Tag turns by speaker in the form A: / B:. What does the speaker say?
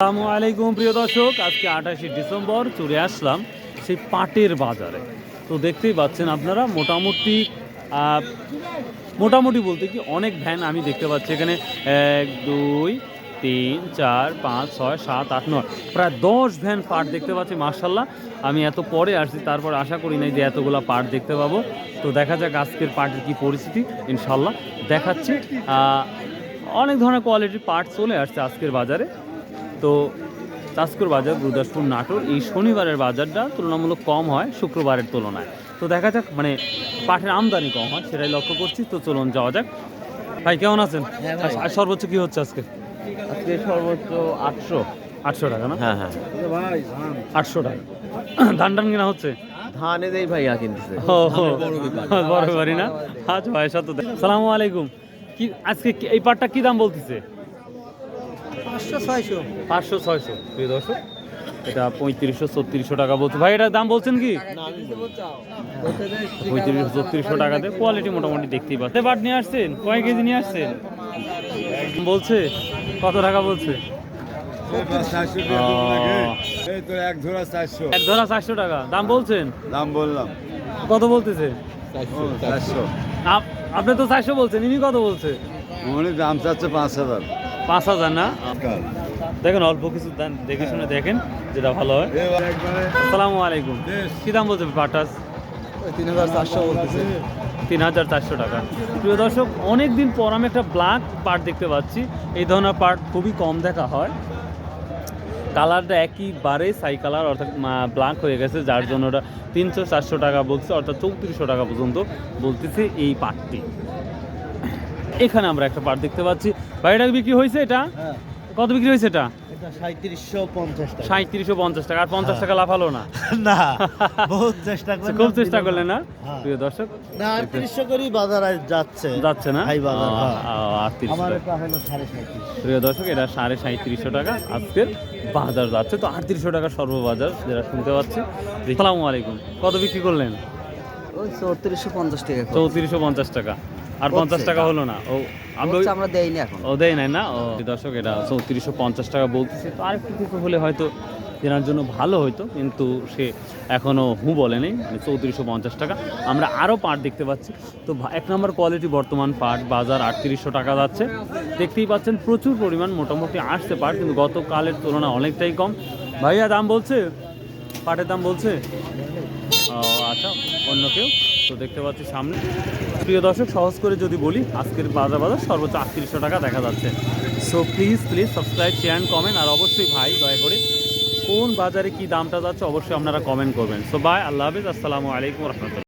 A: আসসালামু আলাইকুম প্রিয় দর্শক আজকে আঠাশে ডিসেম্বর চলে আসলাম সেই পাটের বাজারে তো দেখতেই পাচ্ছেন আপনারা মোটামুটি মোটামুটি বলতে কি অনেক ভ্যান আমি দেখতে পাচ্ছি এখানে এক দুই তিন চার পাঁচ ছয় সাত আট নয় প্রায় দশ ভ্যান পাট দেখতে পাচ্ছি মার্শাল্লাহ আমি এত পরে আসছি তারপর আশা করি নাই যে এতগুলো পাট দেখতে পাবো তো দেখা যাক আজকের পাটের কি পরিস্থিতি ইনশাল্লাহ দেখাচ্ছি অনেক ধরনের কোয়ালিটির পাট চলে আসছে আজকের বাজারে তো তাজপুর বাজার গুরুদাসপুর নাটোর এই শনিবারের বাজারটা তুলনামূলক কম হয় শুক্রবারের তুলনায় তো দেখা যাক মানে পাঠের আমদানি কম হয় সেটাই লক্ষ্য করছি তো চলুন যাওয়া যাক ভাই কেমন আছেন হ্যাঁ আচ্ছা, আর সর্বোচ্চ কি হচ্ছে আজকে
B: আজকে সর্বোচ্চ আটশো আটশো টাকা না হ্যাঁ হ্যাঁ
A: আটশো টাকা ধান টান কিনা হচ্ছে
B: ধানে দেই ভাইয়া কিনতেছে
A: ও বড় বাড়ি না আচ্ছা ভাই সাথে সালামু আলাইকুম কি আজকে এই পাটটা কি দাম বলতেছে পাঁচশো ছয়শো প্রিয় দর্শক এটা পঁয়ত্রিশশো ছত্রিশশো টাকা বলছে ভাই এটার দাম বলছেন কি পঁয়ত্রিশশো ছত্রিশশো টাকাতে কোয়ালিটি মোটামুটি দেখতেই পাচ্ছে বাট নিয়ে আসছেন কয় কেজি নিয়ে আসছেন বলছে কত টাকা বলছে এক ধরা চারশো টাকা দাম বলছেন দাম বললাম কত বলতেছে আপনি তো চারশো বলছেন ইনি কত বলছে
C: দাম চাচ্ছে পাঁচ হাজার
A: পাঁচ হাজার না দেখেন অল্প কিছু দেন দেখে শুনে হ্যাঁ। দেখেন যেটা ভালো হয় আসসালাম আলাইকুম কী দাম বলতে পাটাস
B: তিন হাজার চারশো বলতেছে
A: তিন হাজার চারশো টাকা প্রিয় দর্শক অনেক দিন পর আমি একটা ব্ল্যাক পার্ট দেখতে পাচ্ছি এই ধরনের পার্ট খুবই কম দেখা হয় কালারটা একইবারে সাই কালার অর্থাৎ ব্ল্যাক হয়ে গেছে যার জন্য ওটা তিনশো চারশো টাকা বলছে অর্থাৎ চৌত্রিশশো টাকা পর্যন্ত বলতেছে এই পার্টটি এখানে আমরা একটা পাট দেখতে পাচ্ছি বাড়িটা বিক্রি হয়েছে এটা হ্যাঁ। কত বিক্রি হয়েছে এটা পঞ্চাশ টাকা আর পঞ্চাশ হ্যাঁ। টাকা লাভ হলো না
B: না আচ্ছা, হ্যাঁ। প্রিয় দর্শক বাজার যাচ্ছে
A: এটা সাড়ে টাকা বাজার যাচ্ছে তো আটত্রিশশো টাকা সর্ববাজার যেটা শুনতে পাচ্ছি আলাইকুম কত বিক্রি করলেন
B: চৌত্রিশশো পঞ্চাশ টাকা
A: চৌত্রিশশো পঞ্চাশ টাকা আর পঞ্চাশ টাকা হলো না ও আমরা দেই না ও দেয় নাই না ও দর্শক এটা চৌত্রিশশো পঞ্চাশ টাকা বলতেছে তো আরেকটু কিছু হলে হয়তো কেনার জন্য ভালো হয়তো কিন্তু সে এখনও হু বলেনি মানে চৌত্রিশশো পঞ্চাশ টাকা আমরা আরও পাট দেখতে পাচ্ছি তো এক নম্বর কোয়ালিটি বর্তমান পাট বাজার আটত্রিশশো টাকা যাচ্ছে দেখতেই পাচ্ছেন প্রচুর পরিমাণ মোটামুটি আসছে পাট কিন্তু গতকালের তুলনায় অনেকটাই কম ভাইয়া দাম বলছে পাটের দাম বলছে ও আচ্ছা অন্য কেউ তো দেখতে পাচ্ছি সামনে প্রিয় দর্শক সহজ করে যদি বলি আজকের বাজার বাজার সর্বোচ্চ আটত্রিশশো টাকা দেখা যাচ্ছে so please please subscribe share and comment আর অবশ্যই ভাই দয়া করে কোন বাজারে কি দামটা যাচ্ছে অবশ্যই আপনারা কমেন্ট করবেন সো বাই আল্লাহ হাফিজ আসসালামু আলাইকুম রহমতুল্লাহ